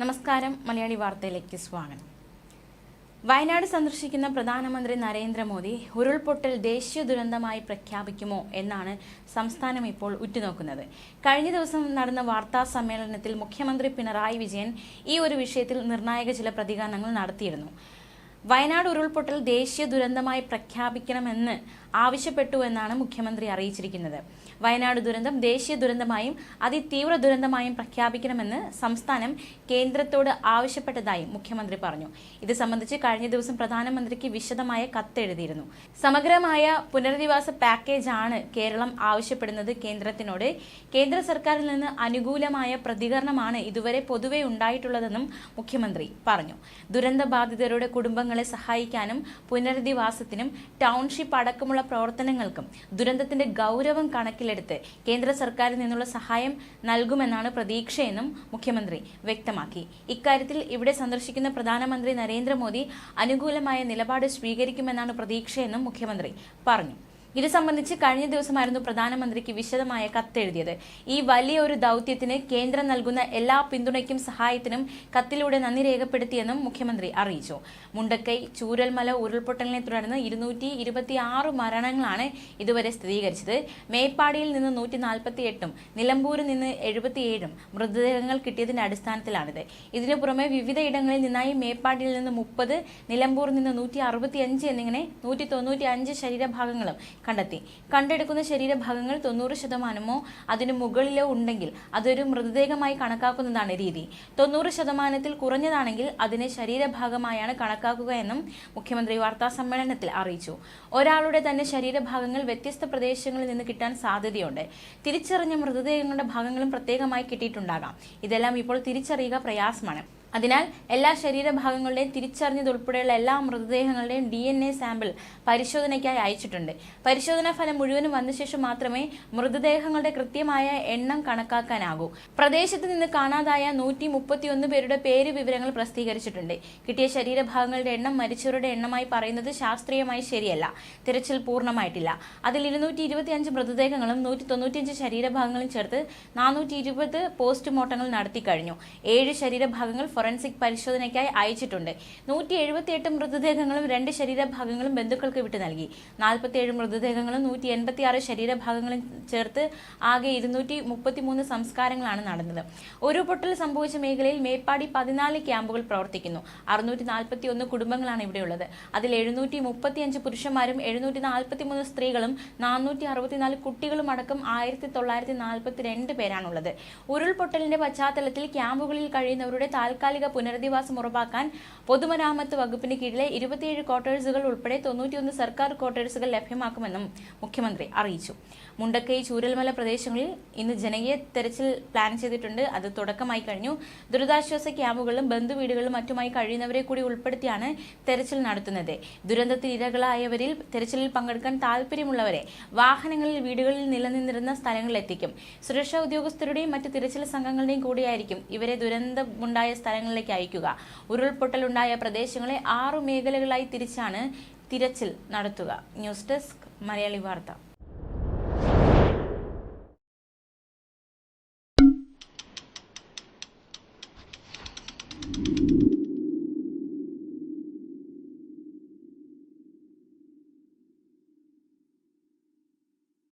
നമസ്കാരം. മലയാളി വാർത്തയിലേക്ക് സ്വാഗതം. വയനാട് സന്ദർശിക്കുന്ന പ്രധാനമന്ത്രി നരേന്ദ്രമോദി ഉരുൾപൊട്ടൽ ദേശീയ ദുരന്തമായി പ്രഖ്യാപിക്കുമോ എന്നാണ് സംസ്ഥാനം ഇപ്പോൾ ഉറ്റുനോക്കുന്നത്. കഴിഞ്ഞ ദിവസം നടന്ന വാർത്താ സമ്മേളനത്തിൽ മുഖ്യമന്ത്രി പിണറായി വിജയൻ ഈ ഒരു വിഷയത്തിൽ നിർണായക ചില പ്രതികരണങ്ങൾ നടത്തിയിരുന്നു. വയനാട് ഉരുൾപൊട്ടൽ ദേശീയ ദുരന്തമായി പ്രഖ്യാപിക്കണമെന്ന് ആവശ്യപ്പെട്ടു എന്നാണ് മുഖ്യമന്ത്രി അറിയിച്ചിരിക്കുന്നത്. വയനാട് ദുരന്തം ദേശീയ ദുരന്തമായും അതിതീവ്ര ദുരന്തമായും പ്രഖ്യാപിക്കണമെന്ന് സംസ്ഥാനം കേന്ദ്രത്തോട് ആവശ്യപ്പെട്ടതായും മുഖ്യമന്ത്രി പറഞ്ഞു. ഇത് സംബന്ധിച്ച് കഴിഞ്ഞ ദിവസം പ്രധാനമന്ത്രിക്ക് വിശദമായ കത്തെഴുതിയിരുന്നു. സമഗ്രമായ പുനരധിവാസ പാക്കേജാണ് കേരളം ആവശ്യപ്പെടുന്നത് കേന്ദ്രത്തിനോട്. കേന്ദ്ര സർക്കാരിൽ നിന്ന് അനുകൂലമായ പ്രതികരണമാണ് ഇതുവരെ പൊതുവെ ഉണ്ടായിട്ടുള്ളതെന്നും മുഖ്യമന്ത്രി പറഞ്ഞു. ദുരന്ത ബാധിതരുടെ കുടുംബങ്ങളെ സഹായിക്കാനും പുനരധിവാസത്തിനും ടൗൺഷിപ്പ് അടക്കമുള്ള പ്രവർത്തനങ്ങൾക്കും ദുരന്തത്തിന്റെ ഗൗരവം കണക്കിലെടുത്ത് കേന്ദ്ര സർക്കാരിൽ നിന്നുള്ള സഹായം നൽകുമെന്നാണ് പ്രതീക്ഷയെന്നും മുഖ്യമന്ത്രി വ്യക്തമാക്കി. ഇക്കാര്യത്തിൽ ഇവിടെ സന്ദർശിക്കുന്ന പ്രധാനമന്ത്രി നരേന്ദ്രമോദി അനുകൂലമായ നിലപാട് സ്വീകരിക്കുമെന്നാണ് പ്രതീക്ഷയെന്നും മുഖ്യമന്ത്രി പറഞ്ഞു. ഇത് സംബന്ധിച്ച് കഴിഞ്ഞ ദിവസമായിരുന്നു പ്രധാനമന്ത്രിക്ക് വിശദമായ കത്തെഴുതിയത്. ഈ വലിയ ഒരു ദൗത്യത്തിന് കേന്ദ്രം നൽകുന്ന എല്ലാ പിന്തുണയ്ക്കും സഹായത്തിനും കത്തിലൂടെ നന്ദി രേഖപ്പെടുത്തിയെന്നും മുഖ്യമന്ത്രി അറിയിച്ചു. മുണ്ടക്കൈ ചൂരൽമല ഉരുൾപൊട്ടലിനെ തുടർന്ന് ഇരുന്നൂറ്റി ഇരുപത്തി ആറ് മരണങ്ങളാണ് ഇതുവരെ സ്ഥിരീകരിച്ചത്. മേപ്പാടിയിൽ നിന്ന് നൂറ്റി നാൽപ്പത്തി എട്ടും നിലമ്പൂരിൽ നിന്ന് എഴുപത്തിയേഴും മൃതദേഹങ്ങൾ കിട്ടിയതിന്റെ അടിസ്ഥാനത്തിലാണിത്. ഇതിനു പുറമെ വിവിധ ഇടങ്ങളിൽ നിന്നായി മേപ്പാടിയിൽ നിന്ന് മുപ്പത് നിലമ്പൂരിൽ നിന്ന് നൂറ്റി അറുപത്തിയഞ്ച് എന്നിങ്ങനെ നൂറ്റി തൊണ്ണൂറ്റി അഞ്ച് ശരീരഭാഗങ്ങളും കണ്ടെത്തി. കണ്ടെടുക്കുന്ന ശരീരഭാഗങ്ങൾ തൊണ്ണൂറ് ശതമാനമോ അതിനു മുകളിലോ ഉണ്ടെങ്കിൽ അതൊരു മൃതദേഹമായി കണക്കാക്കുന്നതാണ് രീതി. തൊണ്ണൂറ് ശതമാനത്തിൽ കുറഞ്ഞതാണെങ്കിൽ അതിനെ ശരീരഭാഗമായാണ് കണക്കാക്കുക എന്നും മുഖ്യമന്ത്രി വാർത്താ സമ്മേളനത്തിൽ അറിയിച്ചു. ഒരാളുടെ തന്നെ ശരീരഭാഗങ്ങൾ വ്യത്യസ്ത പ്രദേശങ്ങളിൽ നിന്ന് കിട്ടാൻ സാധ്യതയുണ്ട്. തിരിച്ചറിഞ്ഞ മൃതദേഹങ്ങളുടെ ഭാഗങ്ങളും പ്രത്യേകമായി കിട്ടിയിട്ടുണ്ടാകാം. ഇതെല്ലാം ഇപ്പോൾ തിരിച്ചറിയുക പ്രയാസമാണ്. അതിനാൽ എല്ലാ ശരീരഭാഗങ്ങളുടെയും തിരിച്ചറിഞ്ഞതുൾപ്പെടെയുള്ള എല്ലാ മൃതദേഹങ്ങളുടെയും ഡി എൻ എ സാമ്പിൾ പരിശോധനയ്ക്കായി അയച്ചിട്ടുണ്ട്. പരിശോധനാ ഫലം മുഴുവനും വന്ന ശേഷം മാത്രമേ മൃതദേഹങ്ങളുടെ കൃത്യമായ എണ്ണം കണക്കാക്കാനാകൂ. പ്രദേശത്ത് നിന്ന് കാണാതായ നൂറ്റി മുപ്പത്തിയൊന്ന് പേരുടെ പേര് വിവരങ്ങൾ പ്രസിദ്ധീകരിച്ചിട്ടുണ്ട്. കിട്ടിയ ശരീരഭാഗങ്ങളുടെ എണ്ണം മരിച്ചവരുടെ എണ്ണമായി പറയുന്നത് ശാസ്ത്രീയമായി ശരിയല്ല. തിരച്ചിൽ പൂർണമായിട്ടില്ല. അതിൽ ഇരുന്നൂറ്റി ഇരുപത്തിയഞ്ച് മൃതദേഹങ്ങളും നൂറ്റി തൊണ്ണൂറ്റിയഞ്ച് ശരീരഭാഗങ്ങളും ചേർത്ത് നാനൂറ്റി ഇരുപത് പോസ്റ്റ്മോർട്ടങ്ങൾ നടത്തി കഴിഞ്ഞു ഏഴ് ശരീരഭാഗങ്ങൾ ഫോറൻസിക് പരിശോധനയ്ക്കായി അയച്ചിട്ടുണ്ട്. നൂറ്റി എഴുപത്തിയെട്ട് മൃതദേഹങ്ങളും രണ്ട് ശരീരഭാഗങ്ങളും ബന്ധുക്കൾക്ക് വിട്ടു നൽകി. നാൽപ്പത്തിയേഴ് മൃതദേഹങ്ങളും നൂറ്റി എൺപത്തിയാറ് ശരീരഭാഗങ്ങളും ചേർത്ത് ആകെ ഇരുന്നൂറ്റി മുപ്പത്തിമൂന്ന് സംസ്കാരങ്ങളാണ് നടന്നത്. ഉരുൾപൊട്ടൽ സംഭവിച്ച മേഖലയിൽ മേപ്പാടി പതിനാല് ക്യാമ്പുകൾ പ്രവർത്തിക്കുന്നു. അറുന്നൂറ്റി നാൽപ്പത്തി ഒന്ന് കുടുംബങ്ങളാണ് ഇവിടെയുള്ളത്. അതിൽ എഴുന്നൂറ്റി മുപ്പത്തിയഞ്ച് പുരുഷന്മാരും എഴുന്നൂറ്റി നാൽപ്പത്തിമൂന്ന് സ്ത്രീകളും നാനൂറ്റി അറുപത്തിനാല് കുട്ടികളും അടക്കം ആയിരത്തി തൊള്ളായിരത്തി നാൽപ്പത്തിരണ്ട് പേരാണുള്ളത്. ഉരുൾപൊട്ടലിന്റെ പശ്ചാത്തലത്തിൽ ക്യാമ്പുകളിൽ കഴിയുന്നവരുടെ താൽക്കാലിക പുനരധിവാസം ഉറപ്പാക്കാൻ പൊതുമരാമത്ത് വകുപ്പിന് കീഴിലെ ഇരുപത്തിയേഴ് ക്വാർട്ടേഴ്സുകൾ ഉൾപ്പെടെ തൊണ്ണൂറ്റിയൊന്ന് സർക്കാർ ക്വാർട്ടേഴ്സുകൾ ലഭ്യമാക്കുമെന്നും മുഖ്യമന്ത്രി അറിയിച്ചു. മുണ്ടക്കൈ ചൂരൽമല പ്രദേശങ്ങളിൽ ഇന്ന് ജനകീയ തെരച്ചിൽ പ്ലാൻ ചെയ്തിട്ടുണ്ട്. അത് തുടക്കമായി കഴിഞ്ഞു. ദുരിതാശ്വാസ ക്യാമ്പുകളും ബന്ധുവീടുകളും മറ്റുമായി കഴിയുന്നവരെ കൂടി ഉൾപ്പെടുത്തിയാണ് തെരച്ചിൽ നടത്തുന്നത്. ദുരന്തത്തിൽ ഇരകളായവരിൽ തെരച്ചിലിൽ പങ്കെടുക്കാൻ താല്പര്യമുള്ളവരെ വാഹനങ്ങളിൽ വീടുകളിൽ നിലനിന്നിരുന്ന സ്ഥലങ്ങളിലെത്തിക്കും. സുരക്ഷാ ഉദ്യോഗസ്ഥരുടെയും മറ്റ് തിരച്ചിൽ സംഘങ്ങളുടെയും കൂടിയായിരിക്കും ഇവരെ ദുരന്തമുണ്ടായ സ്ഥലങ്ങളിലേക്ക് അയക്കുക ഉരുൾപൊട്ടലുണ്ടായ പ്രദേശങ്ങളെ ആറു മേഖലകളായി തിരിച്ചാണ് തിരച്ചിൽ നടത്തുക. ന്യൂസ് ഡെസ്ക് മലയാളി വാർത്ത.